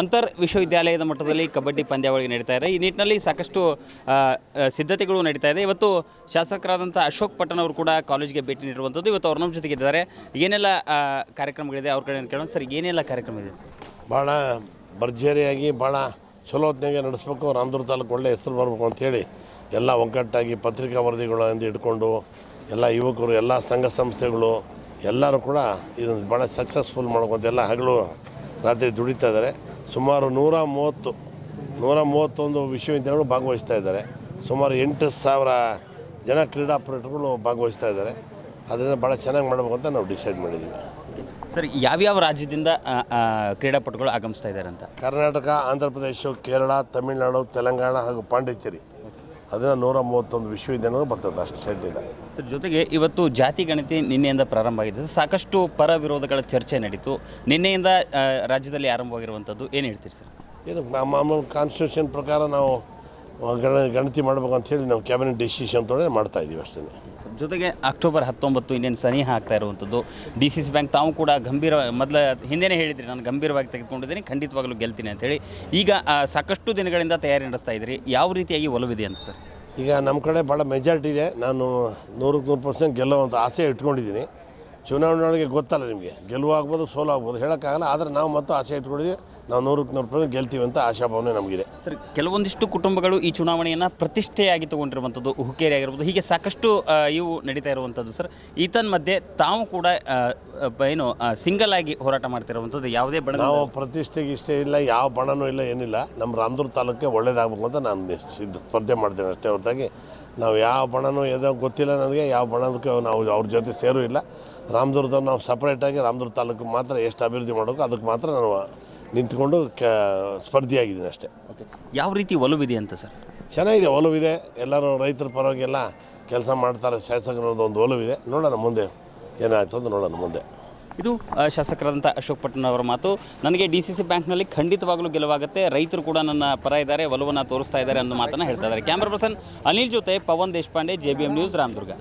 ಅಂತರ್ ವಿಶ್ವವಿದ್ಯಾಲಯದ ಮಟ್ಟದಲ್ಲಿ ಕಬಡ್ಡಿ ಪಂದ್ಯಾವಳಿ ನಡೀತಾ ಇದೆ. ಈ ನಿಟ್ಟಿನಲ್ಲಿ ಸಾಕಷ್ಟು ಸಿದ್ಧತೆಗಳು ನಡೀತಾ ಇದೆ. ಇವತ್ತು ಶಾಸಕರಾದಂಥ ಅಶೋಕ್ ಪಟ್ಟಣ ಅವರು ಕೂಡ ಕಾಲೇಜ್ಗೆ ಭೇಟಿ ನೀಡುವಂಥದ್ದು ಇವತ್ತು ಅವ್ರ ನಮ್ಮ ಜೊತೆಗೆ ಇದ್ದಾರೆ. ಏನೆಲ್ಲ ಕಾರ್ಯಕ್ರಮಗಳಿದೆ ಅವ್ರ ಕಡೆ ಕೇಳೋಣ. ಸರ್, ಏನೆಲ್ಲ ಕಾರ್ಯಕ್ರಮ ಇದೆ? ಭಾಳ ಭರ್ಜರಿಯಾಗಿ ಭಾಳ ಚಲೋ ಹೊತ್ತಿನಾಗೆ ನಡೆಸ್ಬೇಕು. ರಾಮದುರ್ಗ ತಾಲೂಕು ಒಳ್ಳೆ ಹೆಸರು ಬರಬೇಕು ಅಂತೇಳಿ ಎಲ್ಲ ಒಗ್ಗಟ್ಟಾಗಿ ಪತ್ರಿಕಾ ವರದಿಗಳಿಂದ ಇಟ್ಕೊಂಡು ಎಲ್ಲ ಯುವಕರು, ಎಲ್ಲ ಸಂಘ ಸಂಸ್ಥೆಗಳು ಎಲ್ಲರೂ ಕೂಡ ಇದನ್ನು ಭಾಳ ಸಕ್ಸಸ್ಫುಲ್ ಮಾಡ್ಕೊಂತ ಎಲ್ಲ ಹಗಲು ರಾತ್ರಿ ದುಡಿತಾ ಇದ್ದಾರೆ. ಸುಮಾರು ನೂರ ಮೂವತ್ತು ನೂರ ಮೂವತ್ತೊಂದು ವಿಶ್ವವಿದ್ಯಾಲಯಗಳು ಭಾಗವಹಿಸ್ತಾ ಇದ್ದಾರೆ. ಸುಮಾರು ಎಂಟು ಸಾವಿರ ಜನ ಕ್ರೀಡಾಪಟುಗಳು ಭಾಗವಹಿಸ್ತಾ ಇದ್ದಾರೆ. ಅದರಿಂದ ಭಾಳ ಚೆನ್ನಾಗಿ ಮಾಡಬೇಕು ಅಂತ ನಾವು ಡಿಸೈಡ್ ಮಾಡಿದ್ದೀವಿ ಸರ್ ಯಾವ್ಯಾವ ರಾಜ್ಯದಿಂದ ಕ್ರೀಡಾಪಟುಗಳು ಆಗಮಿಸ್ತಾ ಇದ್ದಾರೆ ಅಂತ? ಕರ್ನಾಟಕ ಆಂಧ್ರ ಪ್ರದೇಶ ಕೇರಳ ತಮಿಳುನಾಡು ತೆಲಂಗಾಣ ಹಾಗೂ ಪಾಂಡಿಚೇರಿ. ಅದನ್ನು ನೂರ ಮೂವತ್ತೊಂದು ವಿಶ್ವವಿದ್ಯಾಲಯ ಬರ್ತದೆ ಅಷ್ಟು ಇದೆ. ಸರ್ ಜೊತೆಗೆ ಇವತ್ತು ಜಾತಿ ಗಣತಿ ನಿನ್ನೆಯಿಂದ ಪ್ರಾರಂಭ ಆಗಿದೆ. ಸಾಕಷ್ಟು ಪರ ವಿರೋಧಗಳ ಚರ್ಚೆ ನಡೀತು. ನಿನ್ನೆಯಿಂದ ಆ, ರಾಜ್ಯದಲ್ಲಿ ಆರಂಭವಾಗಿರುವಂಥದ್ದು ಏನು ಹೇಳ್ತೀರಿ ಸರ್? ಏನು ಮಾಮೂಲು ಕಾನ್ಸ್ಟಿಟ್ಯೂಷನ್ ಪ್ರಕಾರ ನಾವು ಗಣ ಗಣತಿ ಮಾಡ್ಬೇಕು ಅಂತ ಹೇಳಿ ನಾವು ಕ್ಯಾಬಿನೆಟ್ ಡಿಸಿಷನ್ ತೊಗೊಂಡು ಮಾಡ್ತಾ ಇದ್ದೀವಿ ಅಷ್ಟೇ. ಜೊತೆಗೆ ಅಕ್ಟೋಬರ್ ಹತ್ತೊಂಬತ್ತು ಇನ್ನೇನು ಸನಿಹ ಹಾಕ್ತಾ ಇರುವಂಥದ್ದು ಡಿ ಸಿ ಸಿ ಬ್ಯಾಂಕ್ ತಾವು ಕೂಡ ಗಂಭೀರ ಮೊದಲ ಹಿಂದೆನೇ ಹೇಳಿದ್ರಿ ನಾನು ಗಂಭೀರವಾಗಿ ತೆಗೆದುಕೊಂಡಿದ್ದೀನಿ ಖಂಡಿತವಾಗ್ಲೂ ಗೆಲ್ತೀನಿ ಅಂತೇಳಿ ಈಗ ಸಾಕಷ್ಟು ದಿನಗಳಿಂದ ತಯಾರಿ ನಡೆಸ್ತಾ ಇದ್ದೀರಿ ಯಾವ ರೀತಿಯಾಗಿ ಒಲವಿದೆ ಅಂತ ಸರ್? ಈಗ ನಮ್ಮ ಕಡೆ ಭಾಳ ಮೆಜಾರಿಟಿ ಇದೆ. ನಾನು ನೂರಕ್ಕೆ ನೂರು ಪರ್ಸೆಂಟ್ ಗೆಲ್ಲುವಂಥ ಆಸೆ ಇಟ್ಕೊಂಡಿದ್ದೀನಿ. ಚುನಾವಣೆ ಒಳಗೆ ಗೊತ್ತಲ್ಲ ನಿಮಗೆ. ಗೆಲುವು ಆಗ್ಬೋದು ಸೋಲು ಆಗ್ಬೋದು ಹೇಳೋಕ್ಕಾಗಲ್ಲ. ಆದರೆ ನಾವು ಮತ್ತು ಆಸೆ ಇಟ್ಕೊಂಡಿದ್ದೀವಿ. ನಾವು ನೂರಕ್ಕೆ ನೂರು ರೂಪಾಯಿ ಗೆಲ್ತೀವಿ ಅಂತ ಆಶಾಭಾವನೆ ನಮಗಿದೆ. ಸರ್ ಕೆಲವೊಂದಿಷ್ಟು ಕುಟುಂಬಗಳು ಈ ಚುನಾವಣೆಯನ್ನು ಪ್ರತಿಷ್ಠೆಯಾಗಿ ತೊಗೊಂಡಿರುವಂಥದ್ದು ಹುಕ್ಕೇರಿ ಆಗಿರ್ಬೋದು. ಹೀಗೆ ಸಾಕಷ್ಟು ಇವು ನಡೀತಾ ಇರುವಂಥದ್ದು. ಸರ್ ಈತನ್ ಮಧ್ಯೆ ತಾವು ಕೂಡ ಏನು ಸಿಂಗಲ್ ಆಗಿ ಹೋರಾಟ ಮಾಡ್ತಿರುವಂಥದ್ದು ಯಾವುದೇ ಬಣ ನಾವು ಪ್ರತಿಷ್ಠೆಗೆ ಇಷ್ಟೇ ಇಲ್ಲ ಯಾವ ಬಣನೂ ಇಲ್ಲ ಏನಿಲ್ಲ. ನಮ್ಮ ರಾಮದುರ್ಗ ತಾಲೂಕೇ ಒಳ್ಳೇದಾಗಬೇಕು ಅಂತ ನಾನು ಸ್ಪರ್ಧೆ ಮಾಡ್ತೇನೆ ಅಷ್ಟೇ ಹೊರತಾಗಿ. ನಾವು ಯಾವ ಬಣನೂ ಎದೋ ಗೊತ್ತಿಲ್ಲ ನನಗೆ ಯಾವ ಬಣದಕ್ಕೆ ನಾವು ಅವ್ರ ಜೊತೆ ಸೇರೂ ಇಲ್ಲ. ರಾಮದುರ್ಗದ ನಾವು ಸಪ್ರೇಟಾಗಿ ರಾಮದುರ್ಗ ತಾಲೂಕು ಮಾತ್ರ ಎಷ್ಟು ಅಭಿವೃದ್ಧಿ ಮಾಡಬೇಕು ಅದಕ್ಕೆ ಮಾತ್ರ ನಾನು ನಿಂತ್ಕೊಂಡು ಕ ಸ್ಪರ್ಧಿಯಾಗಿದ್ದೀನಿ ಅಷ್ಟೇ. ಓಕೆ ಯಾವ ರೀತಿ ಒಲವಿದೆ ಅಂತ ಸರ್? ಚೆನ್ನಾಗಿದೆ ಒಲವಿದೆ. ಎಲ್ಲರೂ ರೈತರ ಪರವಾಗಿ ಎಲ್ಲ ಕೆಲಸ ಮಾಡ್ತಾರೆ ಶಾಸಕರದ್ದು ಒಂದು ಒಲವಿದೆ. ನೋಡೋಣ ಮುಂದೆ ಏನಾಯ್ತು ಅಂತ ನೋಡೋಣ ಮುಂದೆ. ಇದು ಶಾಸಕರಾದಂಥ ಅಶೋಕ್ ಪಟ್ಟಣ ಅವರ ಮಾತು. ನನಗೆ ಡಿ ಸಿ ಸಿ ಬ್ಯಾಂಕ್ನಲ್ಲಿ ಖಂಡಿತವಾಗಲೂ ಗೆಲುವಾಗುತ್ತೆ. ರೈತರು ಕೂಡ ನನ್ನ ಪರ ಇದ್ದಾರೆ, ಒಲವನ್ನು ತೋರಿಸ್ತಾ ಇದ್ದಾರೆ ಅನ್ನೋ ಮಾತನ್ನು ಹೇಳ್ತಾ ಇದ್ದಾರೆ. ಕ್ಯಾಮ್ರಾ ಪರ್ಸನ್ ಅನಿಲ್ ಜೊತೆ Pavan Deshpande, J B M news, Ramdurg.